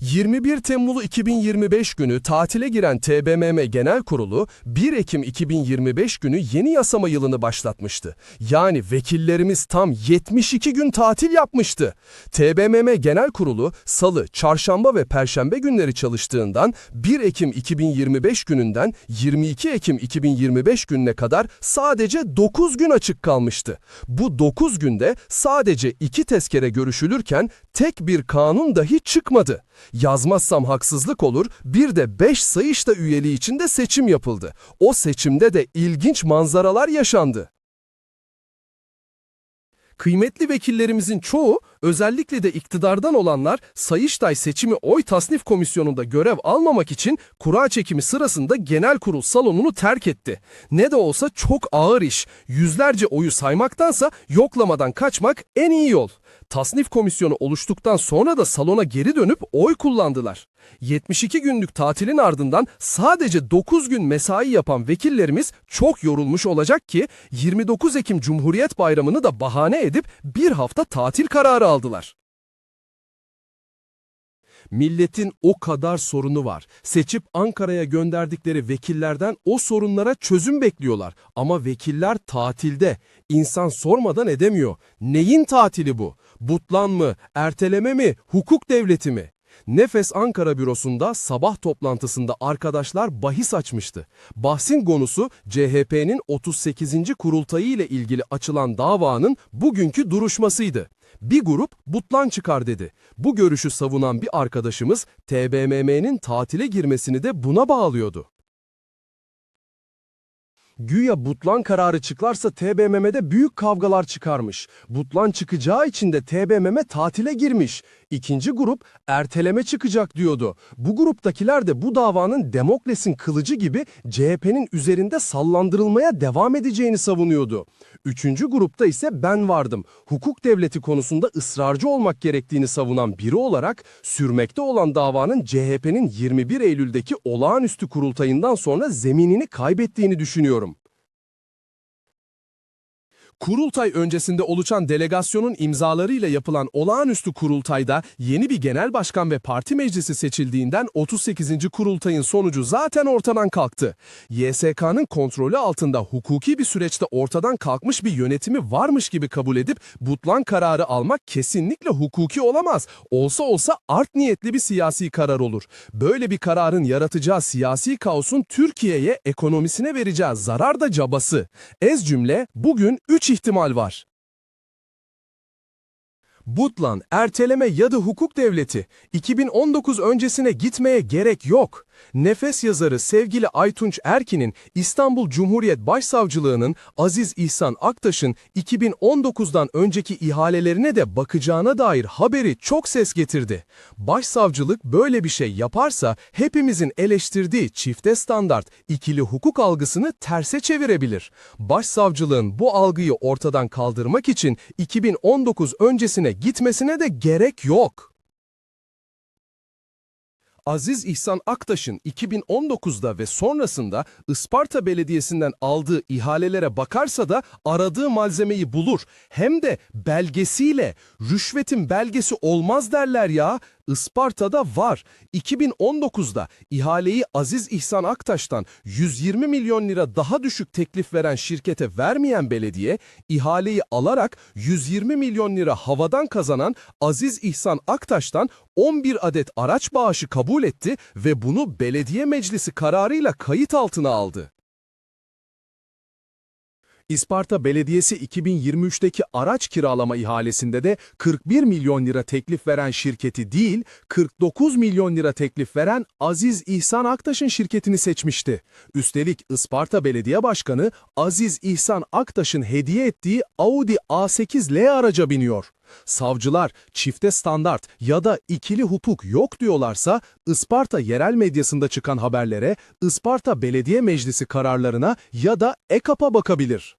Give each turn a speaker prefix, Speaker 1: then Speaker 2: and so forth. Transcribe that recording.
Speaker 1: 21 Temmuz 2025 günü tatile giren TBMM Genel Kurulu 1 Ekim 2025 günü yeni yasama yılını başlatmıştı. Yani vekillerimiz tam 72 gün tatil yapmıştı. TBMM Genel Kurulu salı, çarşamba ve perşembe günleri çalıştığından 1 Ekim 2025 gününden 22 Ekim 2025 gününe kadar sadece 9 gün açık kalmıştı. Bu 9 günde sadece 2 tezkere görüşülürken tek bir kanun dahi çıkmadı. Yazmazsam haksızlık olur, bir de 5 sayışta üyeliği için de seçim yapıldı. O seçimde de ilginç manzaralar yaşandı. Kıymetli vekillerimizin çoğu, özellikle de iktidardan olanlar Sayıştay Seçimi Oy Tasnif Komisyonu'nda görev almamak için kura çekimi sırasında genel kurul salonunu terk etti. Ne de olsa çok ağır iş. Yüzlerce oyu saymaktansa yoklamadan kaçmak en iyi yol. Tasnif komisyonu oluştuktan sonra da salona geri dönüp oy kullandılar. 72 günlük tatilin ardından sadece 9 gün mesai yapan vekillerimiz çok yorulmuş olacak ki 29 Ekim Cumhuriyet Bayramı'nı da bahane edip bir hafta tatil kararı aldılar. Milletin o kadar sorunu var. Seçip Ankara'ya gönderdikleri vekillerden o sorunlara çözüm bekliyorlar. Ama vekiller tatilde. İnsan sormadan edemiyor. Neyin tatili bu? Butlan mı, erteleme mi, hukuk devleti mi? Nefes Ankara bürosunda sabah toplantısında arkadaşlar bahis açmıştı. Bahsin konusu CHP'nin 38. kurultayı ile ilgili açılan davanın bugünkü duruşmasıydı. Bir grup butlan çıkar dedi. Bu görüşü savunan bir arkadaşımız TBMM'nin tatile girmesini de buna bağlıyordu. Güya Butlan kararı çıklarsa TBMM'de büyük kavgalar çıkarmış. Butlan çıkacağı için de TBMM tatile girmiş. İkinci grup erteleme çıkacak diyordu. Bu gruptakiler de bu davanın Demokles'in kılıcı gibi CHP'nin üzerinde sallandırılmaya devam edeceğini savunuyordu. Üçüncü grupta ise ben vardım. Hukuk devleti konusunda ısrarcı olmak gerektiğini savunan biri olarak sürmekte olan davanın CHP'nin 21 Eylül'deki olağanüstü kurultayından sonra zeminini kaybettiğini düşünüyorum. Kurultay öncesinde oluşan delegasyonun imzalarıyla yapılan olağanüstü kurultayda yeni bir genel başkan ve parti meclisi seçildiğinden 38. kurultayın sonucu zaten ortadan kalktı. YSK'nın kontrolü altında hukuki bir süreçte ortadan kalkmış bir yönetimi varmış gibi kabul edip butlan kararı almak kesinlikle hukuki olamaz. Olsa olsa art niyetli bir siyasi karar olur. Böyle bir kararın yaratacağı siyasi kaosun Türkiye'ye ekonomisine vereceği zarar da cabası. Ez cümle bugün 3 ihtimal var. Butlan, erteleme ya da hukuk devleti. 2019 öncesine gitmeye gerek yok. Nefes yazarı sevgili Aytunç Erkin'in İstanbul Cumhuriyet Başsavcılığı'nın Aziz İhsan Aktaş'ın 2019'dan önceki ihalelerine de bakacağına dair haberi çok ses getirdi. Başsavcılık böyle bir şey yaparsa hepimizin eleştirdiği çifte standart, ikili hukuk algısını terse çevirebilir. Başsavcılığın bu algıyı ortadan kaldırmak için 2019 öncesine gitmesine de gerek yok. Aziz İhsan Aktaş'ın 2019'da ve sonrasında Isparta Belediyesi'nden aldığı ihalelere bakarsa da aradığı malzemeyi bulur. Hem de belgesiyle. Rüşvetin belgesi olmaz derler ya. Isparta'da var. 2019'da ihaleyi Aziz İhsan Aktaş'tan 120 milyon lira daha düşük teklif veren şirkete vermeyen belediye, ihaleyi alarak 120 milyon lira havadan kazanan Aziz İhsan Aktaş'tan 11 adet araç bağışı kabul etti ve bunu belediye meclisi kararıyla kayıt altına aldı. İsparta Belediyesi 2023'teki araç kiralama ihalesinde de 41 milyon lira teklif veren şirketi değil, 49 milyon lira teklif veren Aziz İhsan Aktaş'ın şirketini seçmişti. Üstelik Isparta Belediye Başkanı Aziz İhsan Aktaş'ın hediye ettiği Audi A8L araca biniyor. Savcılar çifte standart ya da ikili hukuk yok diyorlarsa Isparta yerel medyasında çıkan haberlere, Isparta Belediye Meclisi kararlarına ya da EKAP'a bakabilir.